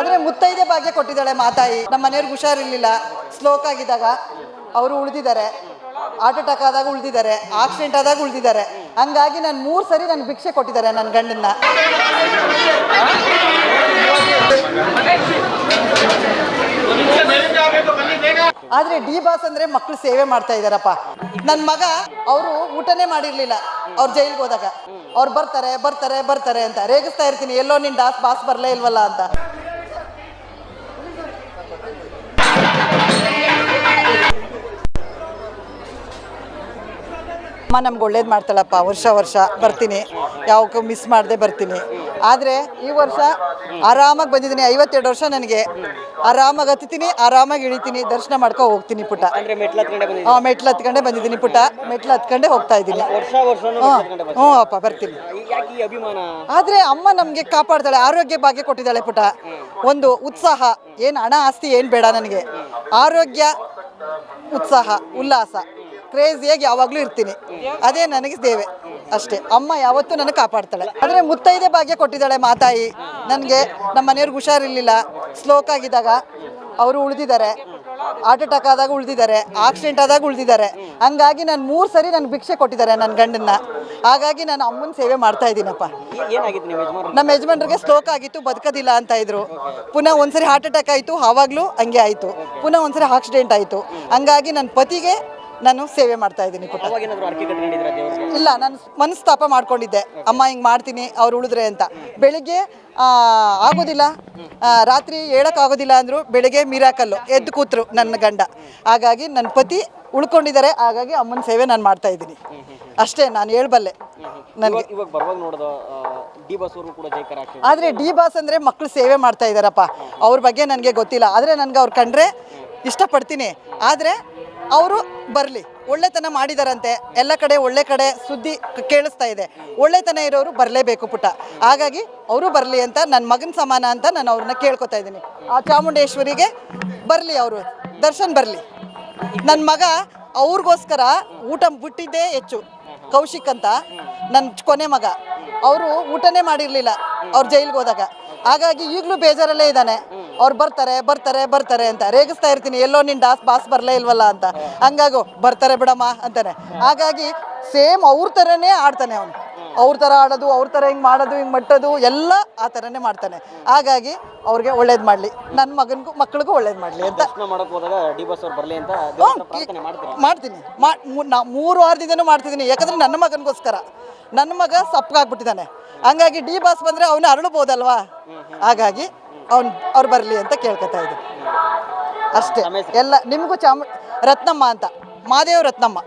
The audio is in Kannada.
ಆದ್ರೆ ಮುತ್ತೈದೆ ಭಾಗ್ಯ ಕೊಟ್ಟಿದ್ದಾಳೆ ಮಾತಾಯಿ. ನಮ್ಮ ಮನೆಯವ್ರಿಗೆ ಹುಷಾರಿರ್ಲಿಲ್ಲ. ಸ್ಲೋಕ್ ಆಗಿದ್ದಾಗ ಅವರು ಉಳಿದಿದ್ದಾರೆ. ಹಾರ್ಟ್ ಅಟ್ಯಾಕ್ ಆದಾಗ ಉಳಿದಿದ್ದಾರೆ. ಆಕ್ಸಿಡೆಂಟ್ ಆದಾಗ ಉಳಿದಿದ್ದಾರೆ. ಹಂಗಾಗಿ ನಾನು ಮೂರು ಸರಿ ನನ್ ಭಿಕ್ಷೆ ಕೊಟ್ಟಿದ್ದಾರೆ ನನ್ನ ಗಂಡನ್ನ. ಆದ್ರೆ ಡಿ ಬಾಸ್ ಅಂದ್ರೆ ಮಕ್ಕಳು ಸೇವೆ ಮಾಡ್ತಾ ಇದಾರಪ್ಪ ನನ್ನ ಮಗ ಅವರು ಊಟನೇ ಮಾಡಿರ್ಲಿಲ್ಲ. ಅವ್ರ ಜೈಲ್ಗೆ ಹೋದಾಗ. ಅವ್ರು ಬರ್ತಾರೆ ಬರ್ತಾರೆ ಬರ್ತಾರೆ ಅಂತ ರೇಗಿಸ್ತಾ ಇರ್ತೀನಿ. ಎಲ್ಲೋ ನಿನ್ ಡಾಸ್ ಬಾಸ್ ಬರಲೇ ಇಲ್ವಲ್ಲ ಅಂತ. ಅಮ್ಮ ನಮ್ಗೆ ಒಳ್ಳೇದು ಮಾಡ್ತಾಳಪ್ಪ ವರ್ಷ ವರ್ಷ ಬರ್ತೀನಿ. ಯಾವಕ್ಕೂ ಮಿಸ್ ಮಾಡದೆ ಬರ್ತೀನಿ. ಆದರೆ ಈ ವರ್ಷ ಆರಾಮಾಗಿ ಬಂದಿದ್ದೀನಿ. ಐವತ್ತೆರಡು ವರ್ಷ ನನಗೆ. ಆರಾಮಾಗಿ ಹತ್ತೀನಿ ಆರಾಮಾಗಿ ಇಳಿತೀನಿ. ದರ್ಶನ ಮಾಡ್ಕೊ ಹೋಗ್ತೀನಿ ಪುಟ್ಟ. ಹಾಂ ಮೆಟ್ಲು ಹತ್ಕೊಂಡೆ ಬಂದಿದ್ದೀನಿ ಪುಟ್ಟ. ಮೆಟ್ಲು ಹತ್ಕೊಂಡೆ ಹೋಗ್ತಾ ಇದ್ದೀನಿ. ವರ್ಷನೂ ಹ್ಞೂ ಅಪ್ಪ ಬರ್ತೀನಿ. ಆದರೆ ಅಮ್ಮ ನಮಗೆ ಕಾಪಾಡ್ತಾಳೆ ಆರೋಗ್ಯ ಭಾಗ್ಯ ಕೊಟ್ಟಿದ್ದಾಳೆ ಪುಟ ಒಂದು ಉತ್ಸಾಹ. ಏನು ಹಣ ಆಸ್ತಿ ಏನು ಬೇಡ ನನಗೆ. ಆರೋಗ್ಯ ಉತ್ಸಾಹ ಉಲ್ಲಾಸ. ಕ್ರೇಜಿಯಾಗಿ ಯಾವಾಗಲೂ ಇರ್ತೀನಿ. ಅದೇ ನನಗೆ ದೇವೆ. ಅಷ್ಟೇ. ಅಮ್ಮ ಯಾವತ್ತೂ ನನಗೆ ಕಾಪಾಡ್ತಾಳೆ. ಆದರೆ ಮುತ್ತೈದೆ ಭಾಗ್ಯ ಕೊಟ್ಟಿದ್ದಾಳೆ ಮಾತಾಯಿ ನನಗೆ ನಮ್ಮ ಮನೆಯವ್ರಿಗೆ ಹುಷಾರಿರಲಿಲ್ಲ. ಸ್ಲೋಕ್ ಆಗಿದ್ದಾಗ ಅವರು ಉಳಿದಿದ್ದಾರೆ. ಹಾರ್ಟ್ ಅಟ್ಯಾಕ್ ಆದಾಗ ಉಳಿದಿದ್ದಾರೆ. ಆಕ್ಸಿಡೆಂಟ್ ಆದಾಗ ಉಳಿದಿದ್ದಾರೆ. ಹಂಗಾಗಿ ನಾನು ಮೂರು ಸರಿ ನನಗೆ ಭಿಕ್ಷೆ ಕೊಟ್ಟಿದ್ದಾರೆ ನನ್ನ ಗಂಡನ್ನ. ಹಾಗಾಗಿ ನಾನು ಅಮ್ಮನ ಸೇವೆ ಮಾಡ್ತಾ ಇದ್ದೀನಪ್ಪ. ನಮ್ಮ ಯಜಮಾನ್ರಿಗೆ ಸ್ಲೋಕ್ ಆಗಿತ್ತು ಬದುಕೋದಿಲ್ಲ ಅಂತ ಇದ್ರು. ಪುನಃ ಒಂದ್ಸರಿ ಹಾರ್ಟ್ ಅಟ್ಯಾಕ್ ಆಯಿತು ಆವಾಗಲೂ ಹಂಗೆ ಆಯಿತು. ಪುನಃ ಒಂದ್ಸರಿ ಆಕ್ಸಿಡೆಂಟ್ ಆಯಿತು. ಹಂಗಾಗಿ ನನ್ನ ಪತಿಗೆ ನಾನು ಸೇವೆ ಮಾಡ್ತಾ ಇದ್ದೀನಿ ಪುಟ್ಟ ಇಲ್ಲ ನಾನು ಮನಸ್ತಾಪ ಮಾಡ್ಕೊಂಡಿದ್ದೆ. ಅಮ್ಮ ಹಿಂಗೆ ಮಾಡ್ತೀನಿ ಅವ್ರು ಉಳಿದ್ರೆ ಅಂತ. ಬೆಳಿಗ್ಗೆ ಆಗೋದಿಲ್ಲ. ರಾತ್ರಿ ಹೇಳೋಕ್ಕಾಗೋದಿಲ್ಲ ಅಂದರು ಬೆಳಿಗ್ಗೆ ಮಿರಾಕಲ್ಲು ಎದ್ದು ಕೂತರು ನನ್ನ ಗಂಡ. ಹಾಗಾಗಿ ನನ್ನ ಪತಿ ಉಳ್ಕೊಂಡಿದ್ದಾರೆ ಹಾಗಾಗಿ ಅಮ್ಮನ ಸೇವೆ ನಾನು ಮಾಡ್ತಾ ಇದ್ದೀನಿ. ಅಷ್ಟೇ ನಾನು ಹೇಳ್ಬಲ್ಲೆ. ನನಗೆ. ಆದರೆ ಡಿ ಬಾಸ್ ಅಂದರೆ ಮಕ್ಕಳು ಸೇವೆ ಮಾಡ್ತಾ ಇದ್ದಾರಪ್ಪ. ಅವ್ರ ಬಗ್ಗೆ ನನಗೆ ಗೊತ್ತಿಲ್ಲ. ಆದರೆ ನನಗೆ ಅವ್ರು ಕಂಡ್ರೆ ಇಷ್ಟಪಡ್ತೀನಿ. ಆದರೆ ಅವರು ಬರಲಿ, ಒಳ್ಳೆತನ ಮಾಡಿದಾರಂತೆ. ಎಲ್ಲ ಕಡೆ, ಒಳ್ಳೆ ಕಡೆ ಸುದ್ದಿ ಕೇಳಿಸ್ತಾ ಇದೆ. ಒಳ್ಳೆತನ ಇರೋರು ಬರಲೇಬೇಕು ಪುಟ. ಹಾಗಾಗಿ ಅವರು ಬರಲಿ ಅಂತ ನನ್ನ ಮಗನ ಸಮಾನ ಅಂತ ನಾನು ಅವ್ರನ್ನ ಕೇಳ್ಕೊತಾ ಇದ್ದೀನಿ. ಆ ಚಾಮುಂಡೇಶ್ವರಿಗೆ ಬರಲಿ ಅವರು. ದರ್ಶನ್ ಬರಲಿ. ನನ್ನ ಮಗ ಅವ್ರಿಗೋಸ್ಕರ ಊಟ ಬಿಟ್ಟಿದ್ದೇ ಹೆಚ್ಚು. ಕೌಶಿಕ್ ಅಂತ. ನನ್ನ ಕೊನೆ ಮಗ. ಅವರು ಊಟನೇ ಮಾಡಿರಲಿಲ್ಲ. ಅವ್ರು ಜೈಲಿಗೆ ಹೋದಾಗ. ಹಾಗಾಗಿ ಈಗಲೂ ಬೇಜಾರಲ್ಲೇ ಇದ್ದಾನೆ. ಅವ್ರು ಬರ್ತಾರೆ ಬರ್ತಾರೆ ಬರ್ತಾರೆ ಅಂತ. ರೇಗಿಸ್ತಾ ಇರ್ತೀನಿ, ಎಲ್ಲೋ ನಿನ್ ಡಾಸ್ ಬಾಸ್ ಬರಲೇ ಇಲ್ವಲ್ಲ ಅಂತ. ಹಂಗಾಗು, ಬರ್ತಾರೆ ಬಿಡಮ್ಮ ಅಂತಾನೆ. ಹಾಗಾಗಿ ಸೇಮ್ ಅವ್ರ ಥರನೇ ಆಡ್ತಾನೆ ಅವನು. ಅವ್ರ ಥರ ಆಡೋದು ಅವ್ರ ಥರ ಹಿಂಗೆ ಮಾಡೋದು ಹಿಂಗೆ ಮಟ್ಟೋದು ಎಲ್ಲ ಆ ಥರನೇ ಮಾಡ್ತಾನೆ. ಹಾಗಾಗಿ ಅವ್ರಿಗೆ ಒಳ್ಳೇದು ಮಾಡಲಿ. ನನ್ನ ಮಗನಿಗೂ ಮಕ್ಕಳಿಗೂ ಒಳ್ಳೇದು ಮಾಡಲಿ ಅಂತ. ಮಾಡ್ತೀನಿ. ನಾ ಮೂರು ವಾರದಿಂದನೂ ಮಾಡ್ತಿದ್ದೀನಿ. ಯಾಕಂದ್ರೆ ನನ್ನ ಮಗನಿಗೋಸ್ಕರ. ನನ್ನ ಮಗ ಸಪ್ಪಗಾಗ್ಬಿಟ್ಟಿದ್ದಾನೆ. ಹಂಗಾಗಿ ಡಿ ಬಾಸ್ ಬಂದರೆ ಅವನು ಅರಳಬೋದಲ್ವಾ? ಹಾಗಾಗಿ ಅವ್ನು ಅವ್ರು ಬರಲಿ ಅಂತ ಕೇಳ್ಕೊತಾ ಇದ್ದೀನಿ ಅಷ್ಟೇ. ಎಲ್ಲ ನಿಮಗೂ ಚಾಮ ರತ್ನಮ್ಮ ಅಂತ. ಮಾದೇವ್ ರತ್ನಮ್ಮ.